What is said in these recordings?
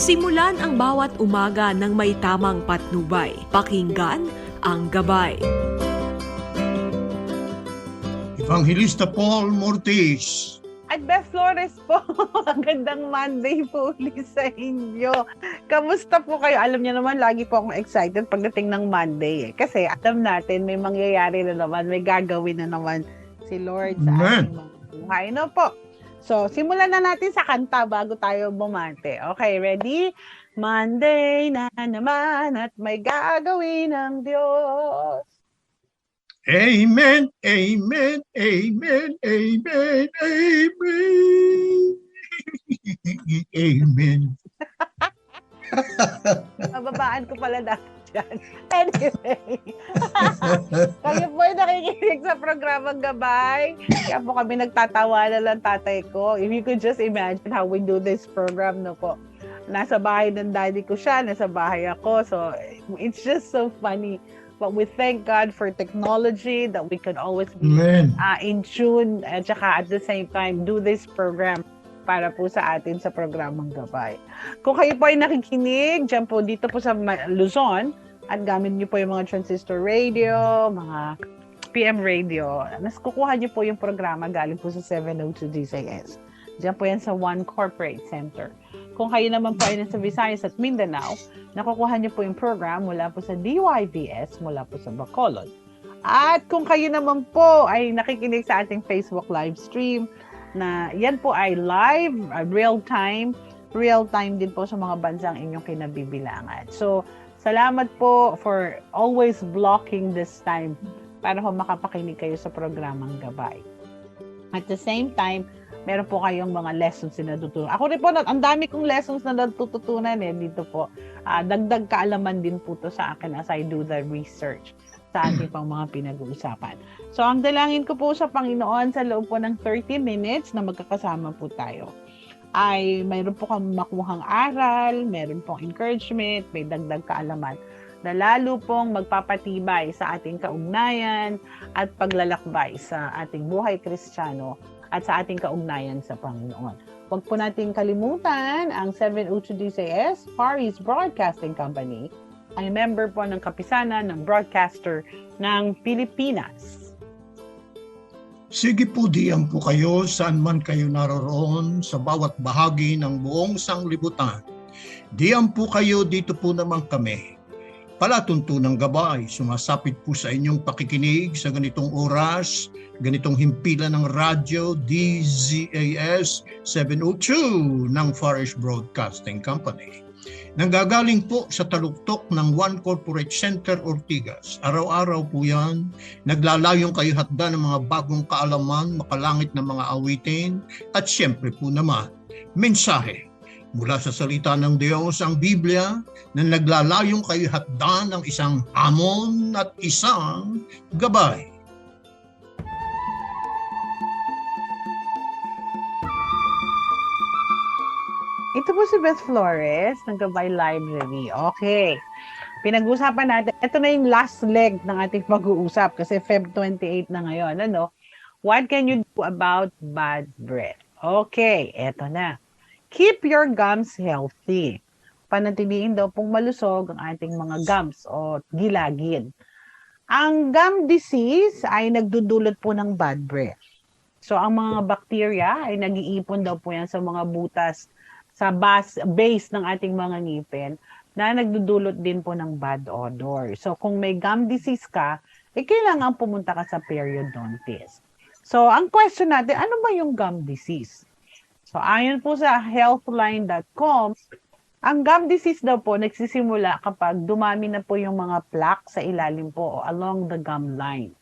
Simulan ang bawat umaga ng may tamang patnubay. Pakinggan ang gabay. Evangelista Paul Mortis. At Beth Flores po, magandang Monday po ulit sa inyo. Kamusta po kayo? Alam niyo naman, lagi po akong excited pagdating ng Monday eh. Kasi alam natin, may mangyayari na naman, may gagawin na naman si Lord sa Amen. ating mga buhay. No po? So, simulan na natin sa kanta bago tayo bumate. Okay, ready? Monday na naman at may gagawin ng Diyos. Amen, amen, amen, amen, amen. amen. Mababaan ko pala dati dyan. Anyway, kayo po ay nakikinig sa programang Gabay. Kaya po kami nagtatawa na lang tatay ko. If you could just imagine how we do this program, no po. Nasa bahay ng daddy ko siya, nasa bahay ako. So, it's just so funny. But we thank God for technology that we can always be Amen. uh, in tune at saka at the same time do this program para po sa atin sa programang gabay. Kung kayo po ay nakikinig, dyan po dito po sa Luzon, at gamit niyo po yung mga transistor radio, mga PM radio, nas kukuha niyo po yung programa galing po sa 702 DCS. Diyan po yan sa One Corporate Center. Kung kayo naman po ay nasa Visayas at Mindanao, nakukuha niyo po yung program mula po sa DYVS, mula po sa Bacolod. At kung kayo naman po ay nakikinig sa ating Facebook live stream, na yan po ay live, uh, real time, real time din po sa mga bansang inyong kinabibilangan. So, salamat po for always blocking this time para ho makapakinig kayo sa programang gabay. At the same time, meron po kayong mga lessons na natutunan. Ako rin po, ang dami kong lessons na natututunan eh dito po. Ah, dagdag kaalaman din po to sa akin as I do the research sa ating pang mga pinag-uusapan. So, ang dalangin ko po sa Panginoon sa loob po ng 30 minutes na magkakasama po tayo ay mayroon po kang makuhang aral, mayroon pong encouragement, may dagdag kaalaman na lalo pong magpapatibay sa ating kaugnayan at paglalakbay sa ating buhay kristyano at sa ating kaugnayan sa Panginoon. Huwag po nating kalimutan ang 702 DCS, Far East Broadcasting Company, ay member po ng kapisanan ng broadcaster ng Pilipinas. Sige po diyan po kayo saan man kayo naroroon sa bawat bahagi ng buong sanglibutan. Diyan po kayo, dito po naman kami. Palatuntunang gabay, sumasapit po sa inyong pakikinig sa ganitong oras, ganitong himpilan ng radyo DZAS 702 ng Farish Broadcasting Company. Nanggagaling po sa taluktok ng One Corporate Center Ortigas. Araw-araw po yan. Naglalayong kayo hatda ng mga bagong kaalaman, makalangit na mga awitin, at siyempre po naman, mensahe mula sa salita ng Diyos ang Biblia na naglalayong kayo hatda ng isang hamon at isang gabay. Ito po si Beth Flores ng Gabay Library. Okay. Pinag-usapan natin, ito na yung last leg ng ating pag-uusap kasi Feb 28 na ngayon. Ano? What can you do about bad breath? Okay, eto na. Keep your gums healthy. Panatiliin daw pong malusog ang ating mga gums o gilagid. Ang gum disease ay nagdudulot po ng bad breath. So, ang mga bacteria ay nag-iipon daw po yan sa mga butas sa bas, base ng ating mga ngipin na nagdudulot din po ng bad odor. So kung may gum disease ka, eh kailangan pumunta ka sa periodontist. So ang question natin, ano ba yung gum disease? So ayon po sa healthline.com, ang gum disease daw po nagsisimula kapag dumami na po yung mga plaque sa ilalim po o along the gum line.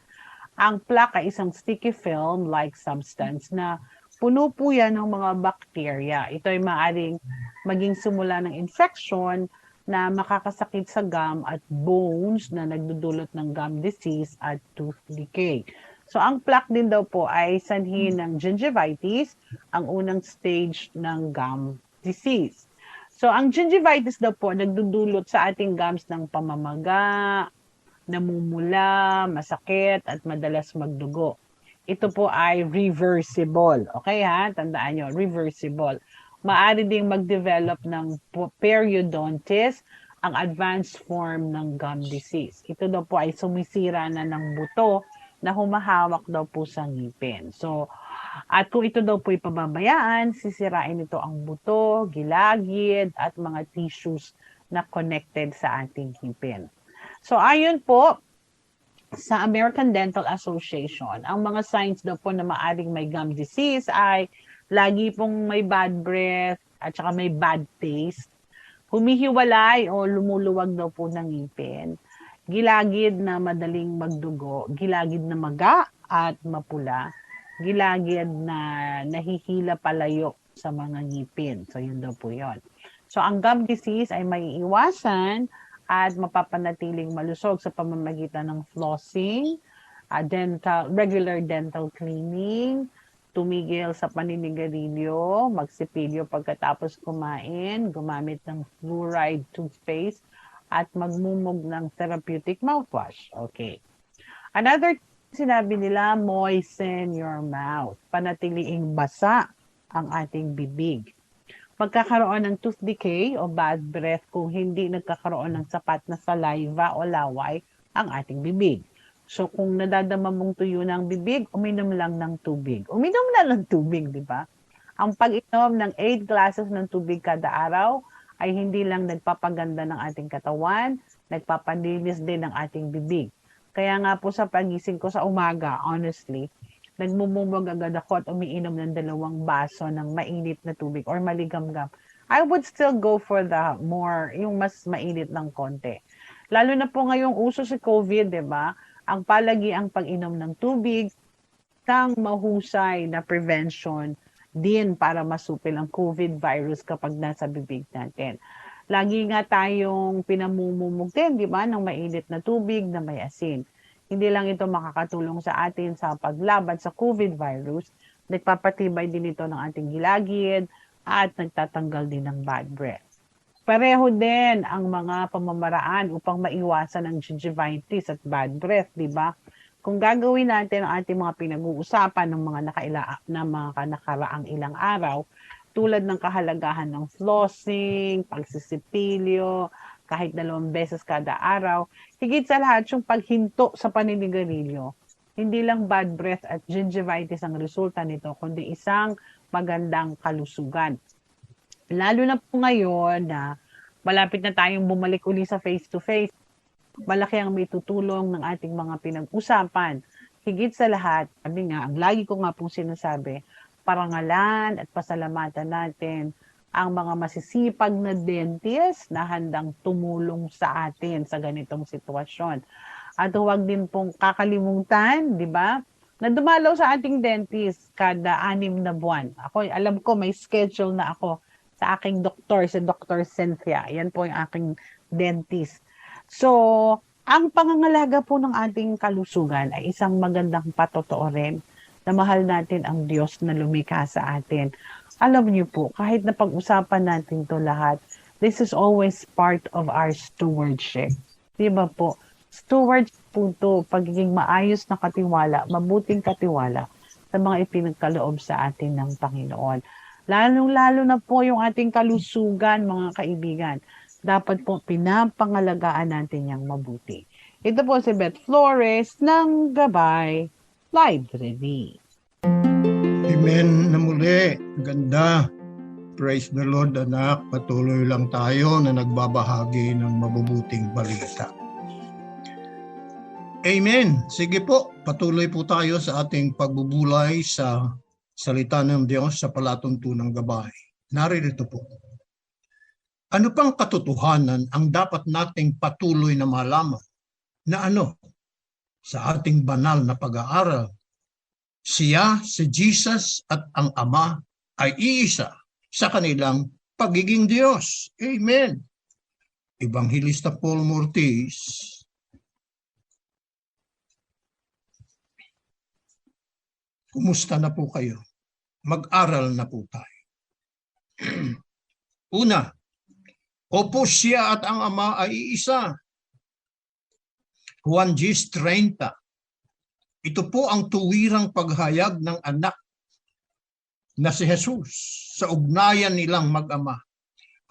Ang plaque ay isang sticky film-like substance na puno po yan ng mga bacteria. Ito ay maaring maging simula ng infection na makakasakit sa gum at bones na nagdudulot ng gum disease at tooth decay. So ang plaque din daw po ay sanhi ng gingivitis, ang unang stage ng gum disease. So ang gingivitis daw po nagdudulot sa ating gums ng pamamaga, namumula, masakit at madalas magdugo. Ito po ay reversible. Okay ha? Tandaan nyo, reversible. Maaari ding mag-develop ng periodontitis, ang advanced form ng gum disease. Ito daw po ay sumisira na ng buto na humahawak daw po sa ngipin. So, at kung ito daw po ipababayaan, sisirain ito ang buto, gilagid, at mga tissues na connected sa ating ngipin. So, ayon po sa American Dental Association, ang mga signs daw po na maaring may gum disease ay lagi pong may bad breath at saka may bad taste, humihiwalay o lumuluwag daw po ng ngipin, gilagid na madaling magdugo, gilagid na maga at mapula, gilagid na nahihila palayo sa mga ngipin. So, yun daw po yun. So, ang gum disease ay may iwasan at mapapanatiling malusog sa pamamagitan ng flossing, ah, dental, regular dental cleaning, tumigil sa paninigarilyo, magsipilyo pagkatapos kumain, gumamit ng fluoride toothpaste, at magmumog ng therapeutic mouthwash. Okay. Another sinabi nila, moisten your mouth. Panatiliing basa ang ating bibig. Magkakaroon ng tooth decay o bad breath kung hindi nagkakaroon ng sapat na saliva o laway ang ating bibig. So kung nadadama mong tuyo ng bibig, uminom lang ng tubig. Uminom lang ng tubig, di ba? Ang pag-inom ng 8 glasses ng tubig kada araw ay hindi lang nagpapaganda ng ating katawan, nagpapalinis din ng ating bibig. Kaya nga po sa pagising ko sa umaga, honestly, nagmumumog agad ako at umiinom ng dalawang baso ng mainit na tubig or maligamgam. I would still go for the more, yung mas mainit ng konti. Lalo na po ngayong uso si COVID, di ba? Ang palagi ang pag-inom ng tubig, isang mahusay na prevention din para masupil ang COVID virus kapag nasa bibig natin. Lagi nga tayong pinamumumog din, di ba, ng mainit na tubig na may asin. Hindi lang ito makakatulong sa atin sa paglaban sa COVID virus, nagpapatibay din ito ng ating gilagid at nagtatanggal din ng bad breath. Pareho din ang mga pamamaraan upang maiwasan ang gingivitis at bad breath, di ba? Kung gagawin natin ang ating mga pinag-uusapan ng mga nakaila na mga nakaraang ilang araw, tulad ng kahalagahan ng flossing, pagsisipilyo, kahit dalawang beses kada araw, higit sa lahat yung paghinto sa paninigarilyo. Hindi lang bad breath at gingivitis ang resulta nito, kundi isang magandang kalusugan. Lalo na po ngayon na malapit na tayong bumalik uli sa face-to-face, malaki ang may tutulong ng ating mga pinag-usapan. Higit sa lahat, sabi nga, ang lagi ko nga pong sinasabi, parangalan at pasalamatan natin ang mga masisipag na dentist na handang tumulong sa atin sa ganitong sitwasyon. At huwag din pong kakalimutan, di ba, na dumalaw sa ating dentist kada anim na buwan. Ako, alam ko, may schedule na ako sa aking doktor, si Dr. Cynthia. Yan po yung aking dentist. So, ang pangangalaga po ng ating kalusugan ay isang magandang patotoo rin na mahal natin ang Diyos na lumikha sa atin. Alam niyo po, kahit na pag-usapan natin to lahat, this is always part of our stewardship. Di ba po? Stewardship po to, pagiging maayos na katiwala, mabuting katiwala sa mga ipinagkaloob sa atin ng Panginoon. Lalong-lalo na po yung ating kalusugan, mga kaibigan. Dapat po pinapangalagaan natin yung mabuti. Ito po si Beth Flores ng Gabay Library. Amen na muli. Ganda. Praise the Lord, anak. Patuloy lang tayo na nagbabahagi ng mabubuting balita. Amen. Sige po, patuloy po tayo sa ating pagbubulay sa salita ng Diyos sa palatuntunang gabay. Narito po. Ano pang katotohanan ang dapat nating patuloy na malaman? Na ano? Sa ating banal na pag-aaral, siya, si Jesus at ang Ama ay iisa sa kanilang pagiging Diyos. Amen. Evangelista Paul Mortis, Kumusta na po kayo? Mag-aral na po tayo. Una, opo siya at ang ama ay iisa. Juan 30. Ito po ang tuwirang paghayag ng anak na si Jesus sa ugnayan nilang mag-ama.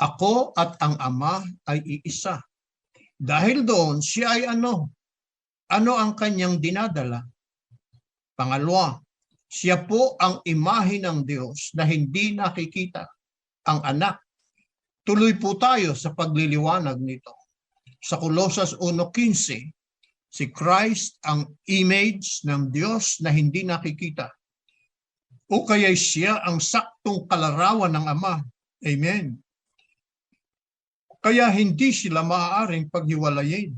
Ako at ang Ama ay iisa. Dahil doon, siya ay ano? Ano ang kanyang dinadala? Pangalawa, siya po ang imahe ng Diyos na hindi nakikita, ang anak. Tuloy po tayo sa pagliliwanag nito. Sa Colossus 1.15, si Christ ang image ng Diyos na hindi nakikita. O kaya siya ang saktong kalarawan ng Ama. Amen. Kaya hindi sila maaaring paghiwalayin.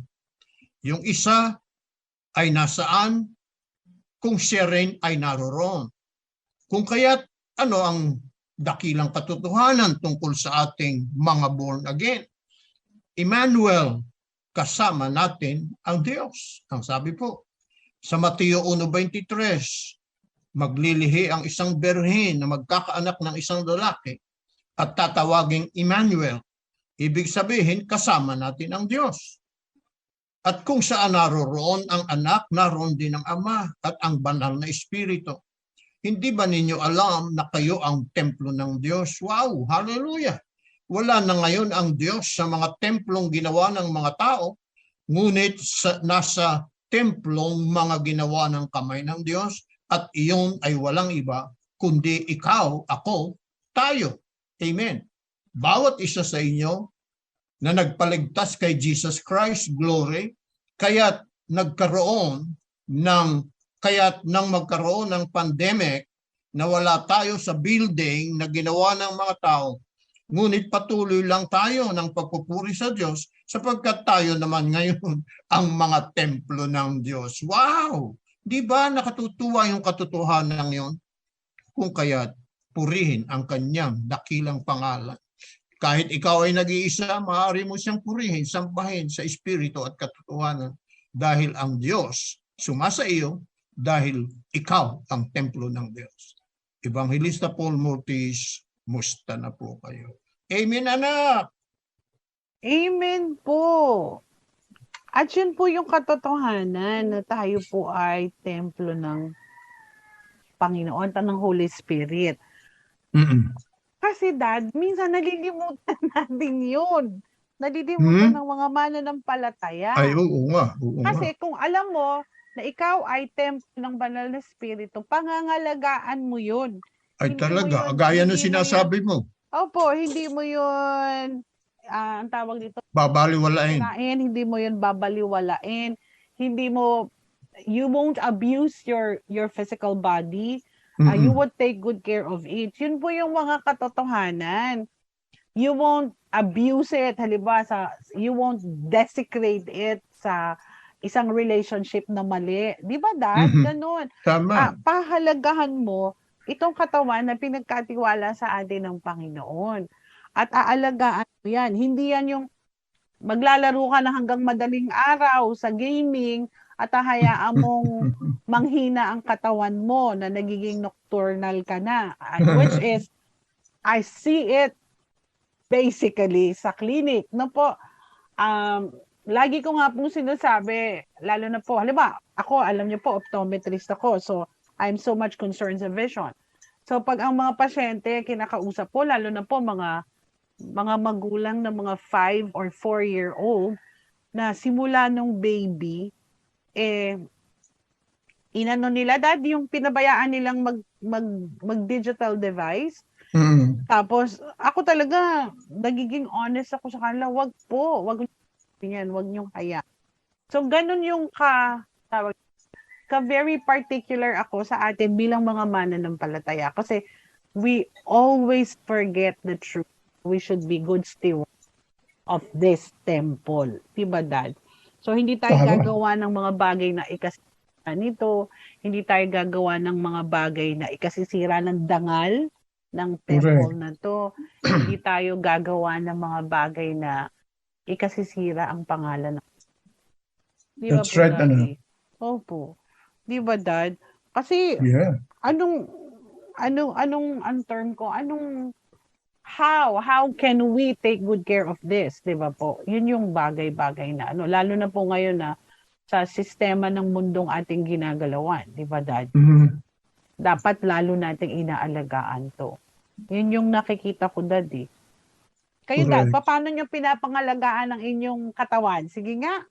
Yung isa ay nasaan kung siya rin ay naroroon. Kung kaya't ano ang dakilang katotohanan tungkol sa ating mga born again. Emmanuel, kasama natin ang Diyos. Ang sabi po, sa Mateo 1.23, maglilihi ang isang berhen na magkakaanak ng isang lalaki at tatawaging Emmanuel. Ibig sabihin, kasama natin ang Diyos. At kung saan naroroon ang anak, naroon din ang ama at ang banal na espiritu. Hindi ba ninyo alam na kayo ang templo ng Diyos? Wow, hallelujah! Wala na ngayon ang Diyos sa mga templong ginawa ng mga tao, ngunit sa, nasa templong mga ginawa ng kamay ng Diyos at iyon ay walang iba kundi ikaw, ako, tayo. Amen. Bawat isa sa inyo na nagpaligtas kay Jesus Christ, glory, kaya't nagkaroon ng kaya't nang magkaroon ng pandemic na wala tayo sa building na ginawa ng mga tao, ngunit patuloy lang tayo ng pagpupuri sa Diyos sapagkat tayo naman ngayon ang mga templo ng Diyos. Wow! Di ba nakatutuwa yung katotohanan yon? Kung kaya't purihin ang kanyang dakilang pangalan. Kahit ikaw ay nag-iisa, maaari mo siyang purihin, sambahin sa espiritu at katotohanan dahil ang Diyos sumasa iyo dahil ikaw ang templo ng Diyos. Evangelista Paul Mortis, musta na po kayo. Amen, anak! Amen po. At yun po yung katotohanan na tayo po ay templo ng Panginoon, ng Holy Spirit. Mm-mm. Kasi dad, minsan nalilimutan natin yun. Nalilimutan Hmm? ng mga mananampalataya. Ay, oo nga. Oo nga. Kasi kung alam mo na ikaw ay templo ng banal na espiritu, pangangalagaan mo yun. Ay hindi talaga, yun- gaya mo sinasabi mo, Opo, hindi mo yun, ah, ang tawag dito, babaliwalain. kinain, hindi mo yun babaliwalain, hindi mo, you won't abuse your your physical body, Ah, you Mm-mm. would take good care of it. Yun po yung mga katotohanan. You won't abuse it, halimbawa sa you won't desecrate it sa isang relationship na mali. 'Di ba dad? Mhm. Ganun. Tama. Ah, pahalagahan mo itong katawan na pinagkatiwala sa atin ng Panginoon. At aalagaan mo yan. Hindi yan yung maglalaro ka na hanggang madaling araw sa gaming at hahayaan mong manghina ang katawan mo na nagiging nocturnal ka na. Which is, I see it basically sa clinic. No po, um, lagi ko nga pong sinasabi, lalo na po, halimbawa, ako, alam niyo po, optometrist ako. So, I'm so much concerned sa vision. So, pag ang mga pasyente, kinakausap po, lalo na po mga mga magulang na mga 5 or 4 year old na simula nung baby eh inano nila dad yung pinabayaan nilang mag mag mag digital device Mm. tapos ako talaga nagiging honest ako sa kanila wag po wag yan wag niyong haya so ganun yung ka tawag ka very particular ako sa atin bilang mga mananampalataya kasi we always forget the truth we should be good stewards of this temple diba dad so hindi tayo Tama. gagawa ng mga bagay na ikasira nito hindi tayo gagawa ng mga bagay na ikasisira ng dangal ng temple na to. Hindi tayo gagawa ng mga bagay na ikasisira ang pangalan ng Di ba That's po, right, ano? Opo. Di ba, Dad? Kasi Yeah. anong anong anong ang term ko anong how how can we take good care of this 'di ba po yun yung bagay-bagay na ano lalo na po ngayon na sa sistema ng mundong ating ginagalawan 'di ba dad Mm. dapat lalo nating inaalagaan to. Yun yung nakikita ko, Dad, eh. Kayo, Dad, Correct. paano nyo pinapangalagaan ang inyong katawan? Sige nga.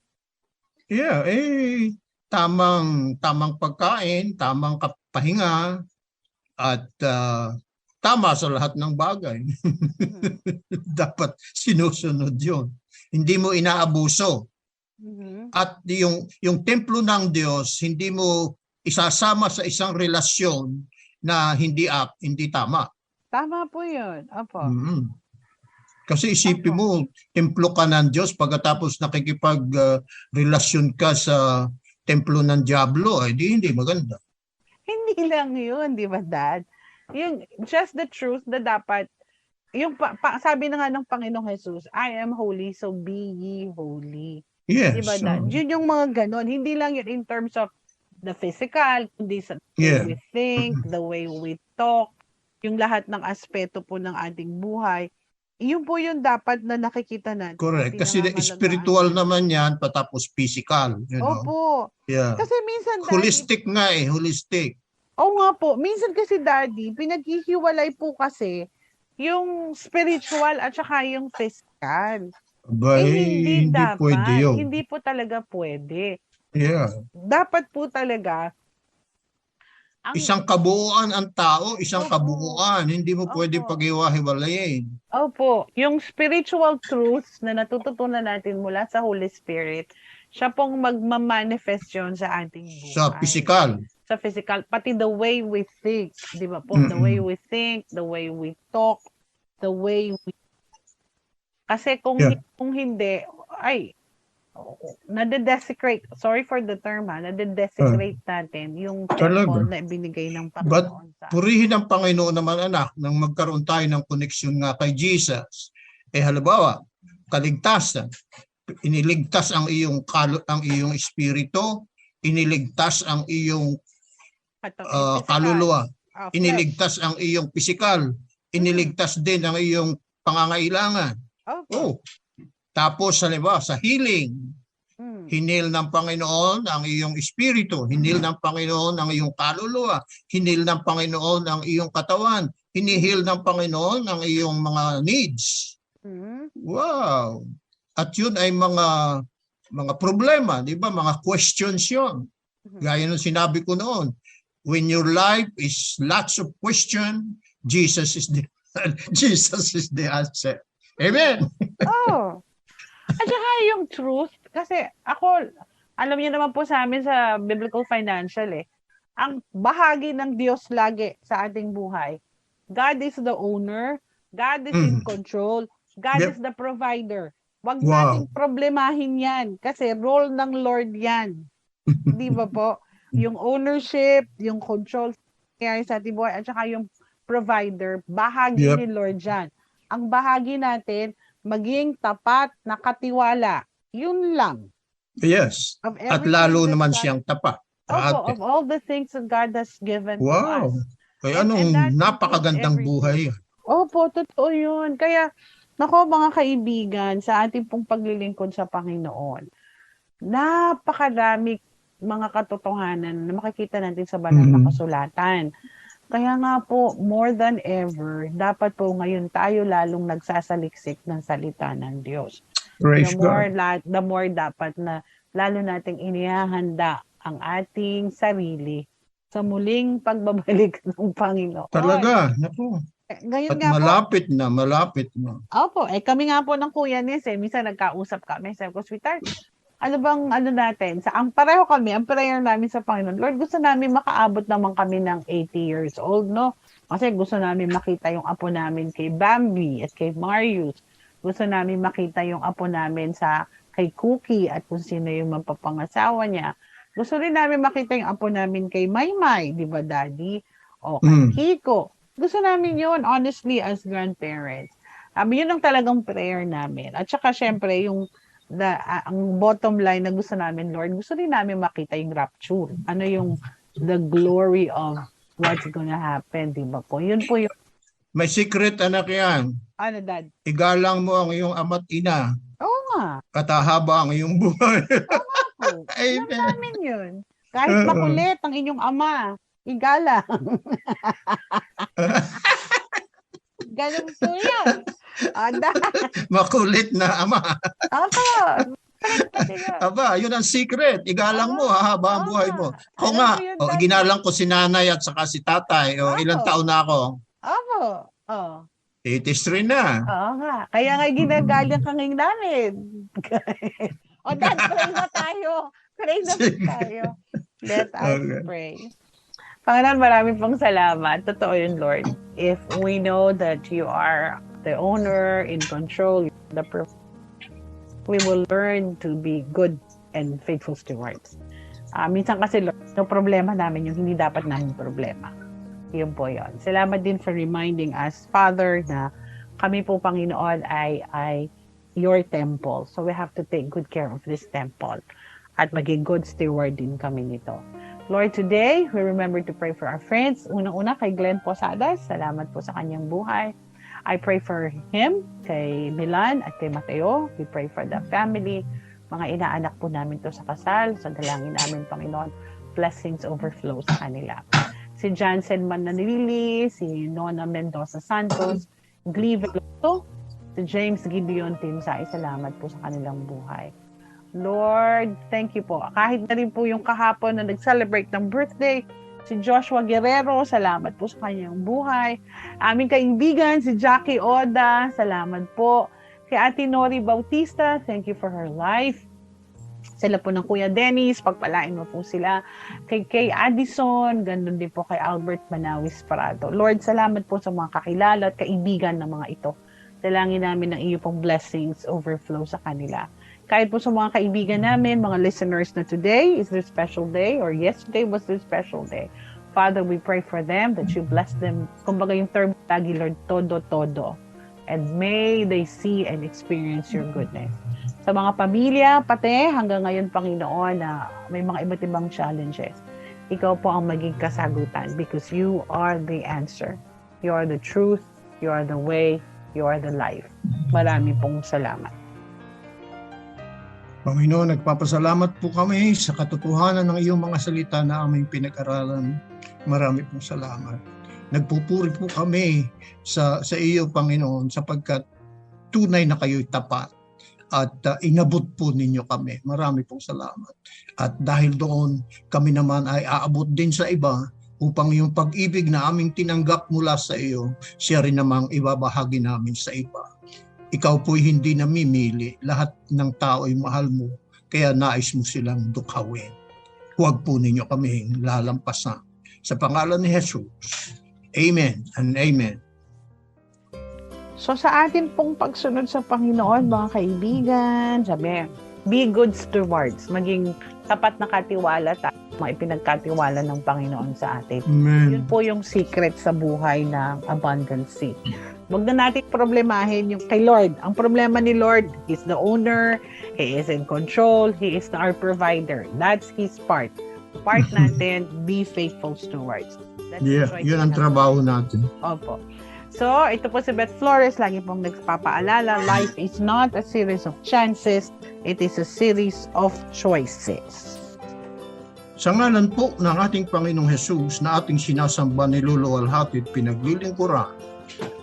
Yeah, eh tamang tamang pagkain, tamang kapahinga at ah, tama sa lahat ng bagay. Dapat sinusunod 'yon. Hindi mo inaabuso Mhm. at yung yung templo ng Diyos hindi mo isasama sa isang relasyon na hindi ap, hindi tama. Tama po yun. Opo. Mhm. Kasi isipin Opo. mo, templo ka ng Diyos pagkatapos nakikipag-relasyon ka sa templo ng Diablo, ay di hindi maganda. Hindi lang yun, di ba, Dad? Yung, just the truth na dapat, yung pa, pa- sabi na nga ng Panginoong Jesus, I am holy, so be ye holy. Yes. Di ba, Dad? so, Yun yung mga ganon. Hindi lang yun in terms of the physical, kundi sa the way Yeah. we think, the way we talk, yung lahat ng aspeto po ng ating buhay. Yun po yung dapat na nakikita natin. correct. Kasi Pinangangalagaan. spiritual naman yan, patapos physical. You know? Opo. Yeah. Kasi minsan, Daddy, Holistic nga eh, holistic. Oo nga po. Minsan kasi daddy, pinaghihiwalay po kasi yung spiritual at saka yung physical. Ba, eh, eh, hindi, hindi dapat. pwede yun. Hindi po talaga pwede. Yeah. Dapat po talaga ang, Isang kabuuan ang tao, isang Oo. kabuuan. Hindi mo pwede Opo. pag-iwa-hiwalayin. Opo, yung spiritual truths na natututunan natin mula sa Holy Spirit, siya pong magmamanifest yun sa ating buhay. Sa physical. Sa physical. Pati the way we think. Di ba po? The Mm-mm. way we think, the way we talk, the way we... Kasi kung, Yeah. kung hindi, ay, nade-desecrate, sorry for the term ha, nade-desecrate natin yung Ah. Talaga. temple na binigay ng But Panginoon sa Purihin ang Panginoon naman anak nang magkaroon tayo ng koneksyon nga kay Jesus. Eh halimbawa, kaligtasan. Iniligtas ang iyong kalo, ang iyong espiritu, iniligtas ang iyong ah, physical, kaluluwa, ah, iniligtas ang iyong pisikal, iniligtas din ang iyong pangangailangan. Opo. Oh. Tapos halimbawa sa healing, Mm. hinil ng Panginoon ang iyong espiritu, hinil ng Panginoon ang iyong kaluluwa, hinil ng Panginoon ang iyong katawan, hinihil ng Panginoon ang iyong mga needs. Mm. Wow! At yun ay mga mga problema, di ba? Mga questions yun. Gaya ng sinabi ko noon, when your life is lots of question, Jesus is the Jesus is the answer. Amen. Oh. At saka yung truth, kasi ako, alam niyo naman po sa amin sa Biblical Financial eh, ang bahagi ng Diyos lagi sa ating buhay. God is the owner, God is in Mm. control, God Yep. is the provider. Huwag Wow. nating problemahin yan kasi role ng Lord yan. Di ba po? Yung ownership, yung control kaya sa ating buhay, at saka yung provider, bahagi Yep. ni Lord yan. Ang bahagi natin, maging tapat na katiwala. Yun lang. Yes. Of At lalo naman God- siyang tapat. Opo, of all the things that God has given to Wow. us. Kaya And- anong and napakagandang buhay. Opo, totoo yun. Kaya, nako mga kaibigan, sa ating pong paglilingkod sa Panginoon, napakarami mga katotohanan na makikita natin sa banal na Mhm. kasulatan. Kaya nga po, more than ever, dapat po ngayon tayo lalong nagsasaliksik ng salita ng Diyos. Praise the more, God. la- the more dapat na lalo nating inihahanda ang ating sarili sa muling pagbabalik ng Panginoon. Talaga. Naku. Eh, Ngayon At nga po, malapit na, malapit na. Opo, eh kami nga po ng Kuya Nis, eh, minsan nagkausap kami. Sabi ko, sweetheart, ano bang ano natin? Sa, ang pareho kami, ang prayer namin sa Panginoon, Lord, gusto namin makaabot naman kami ng 80 years old, no? Kasi gusto namin makita yung apo namin kay Bambi at kay Marius. Gusto namin makita yung apo namin sa kay Cookie at kung sino yung mapapangasawa niya. Gusto rin namin makita yung apo namin kay Maymay, di ba, Daddy? O kay Mm. Kiko. Gusto namin yun, honestly, as grandparents. Um, yun ang talagang prayer namin. At saka, syempre, yung the, ah, ang bottom line na gusto namin, Lord, gusto rin namin makita yung rapture. Ano yung the glory of what's gonna happen, di ba po? Yun po yung, May secret anak yan. ano, Dad? Igalang mo ang iyong ama't ina. Oo nga. Katahaba ang iyong buhay. Po. Alam Amen. namin yun. Kahit Oo. makulit ang inyong ama, igalang. Ganun po yan. Ada. Makulit na ama. Nga, Aba, yun ang secret. Igalang mo, hahaba ang buhay mo. Ako nga, Daddy. ginalang ko si nanay at saka si tatay. O, ilang taon na ako? Opo. Oh. 83 na. Oo nga. Kaya nga ginagalang kanging namin. o dad, pray na tayo. Pray na tayo. Let us Okay. pray. Panginoon, maraming pong salamat. Totoo yun, Lord. If we know that you are the owner, in control, the per- we will learn to be good and faithful stewards. Ah, minsan kasi, yung problema namin, yung hindi dapat namin problema. Yun po yun. Salamat din for reminding us, Father, na kami po, Panginoon, ay, ay your temple. So we have to take good care of this temple at maging good steward din kami nito. Lord, today, we remember to pray for our friends. Unang-una kay Glenn Posadas. Salamat po sa kanyang buhay. I pray for him, kay Milan at kay Mateo. We pray for the family. Mga inaanak po namin to sa kasal. Sa dalangin namin, Panginoon, blessings overflow sa kanila. Si Jansen Mananili, si Nona Mendoza Santos, Glee Veloso, si James Gideon Tinsay. Salamat po sa kanilang buhay. Lord, thank you po. Kahit na rin po yung kahapon na nag-celebrate ng birthday, si Joshua Guerrero, salamat po sa kanyang buhay. Aming kaibigan, si Jackie Oda, salamat po. Kay Ate Nori Bautista, thank you for her life. Sila po ng Kuya Dennis, pagpalain mo po sila. Kay Kay Addison, ganun din po kay Albert Manawis Parado. Lord, salamat po sa mga kakilala at kaibigan ng mga ito. Dalangin namin ng iyo pong blessings overflow sa kanila. Kahit po sa mga kaibigan namin, mga listeners na today is their special day or yesterday was their special day. Father, we pray for them that you bless them. Kumbaga yung term lagi, Lord, todo-todo. And may they see and experience your goodness. Sa mga pamilya, pati hanggang ngayon, Panginoon, na may mga iba't ibang challenges. Ikaw po ang maging kasagutan because you are the answer. You are the truth. You are the way. You are the life. Marami pong salamat. Panginoon, nagpapasalamat po kami sa katotohanan ng iyong mga salita na aming pinag-aralan. Marami pong salamat. Nagpupuri po kami sa, sa iyo, Panginoon, sapagkat tunay na kayo'y tapat at uh, inabot po ninyo kami. Marami pong salamat. At dahil doon, kami naman ay aabot din sa iba upang yung pag-ibig na aming tinanggap mula sa iyo, siya rin namang ibabahagi namin sa iba. Ikaw po'y hindi namimili. Lahat ng tao ay mahal mo. Kaya nais mo silang dukhawin. Huwag po ninyo kaming lalampasan. Sa pangalan ni Jesus. Amen and amen. So sa atin pong pagsunod sa Panginoon, mga kaibigan, sabi, be good stewards. Maging tapat na katiwala tayo, mga ipinagkatiwala ng Panginoon sa atin. Yun Amen. po yung secret sa buhay ng abundancy. Huwag na natin problemahin yung kay Lord. Ang problema ni Lord is the owner, He is in control, He is our provider. That's His part. Part natin, be faithful stewards. That's Yeah, yun ang have. trabaho natin. Opo. So, ito po si Beth Flores, lagi pong nagpapaalala, life is not a series of chances, it is a series of choices. Sa ngalan po ng ating Panginoong Jesus na ating sinasamba niluluwalhati at pinaglilingkuran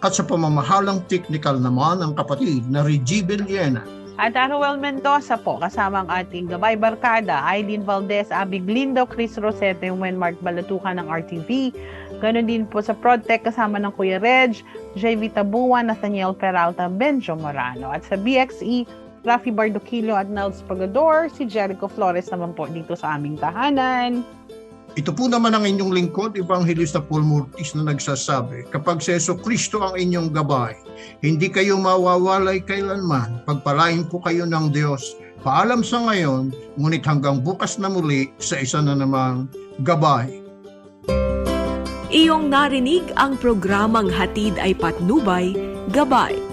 at sa pamamahalang technical naman ang kapatid na Reggie Villena At Aruel Mendoza po, kasama ang ating gabay barkada, Aileen Valdez, Abby Glindo, Chris Rosete, Wen Mark Balatukan ng RTV. Ganon din po sa ProdTech kasama ng Kuya Reg, JV Tabuan, Nathaniel Peralta, Benjo Morano. At sa BXE, Rafi Bardoquilo at Nels Pagador, si Jericho Flores naman po dito sa aming tahanan. Ito po naman ang inyong lingkod, Evangelista Paul Mortis na nagsasabi, kapag si Yeso Kristo ang inyong gabay, hindi kayo mawawalay kailanman, pagpalain po kayo ng Diyos. Paalam sa ngayon, ngunit hanggang bukas na muli sa isa na namang gabay. Iyong narinig ang programang Hatid ay Patnubay, Gabay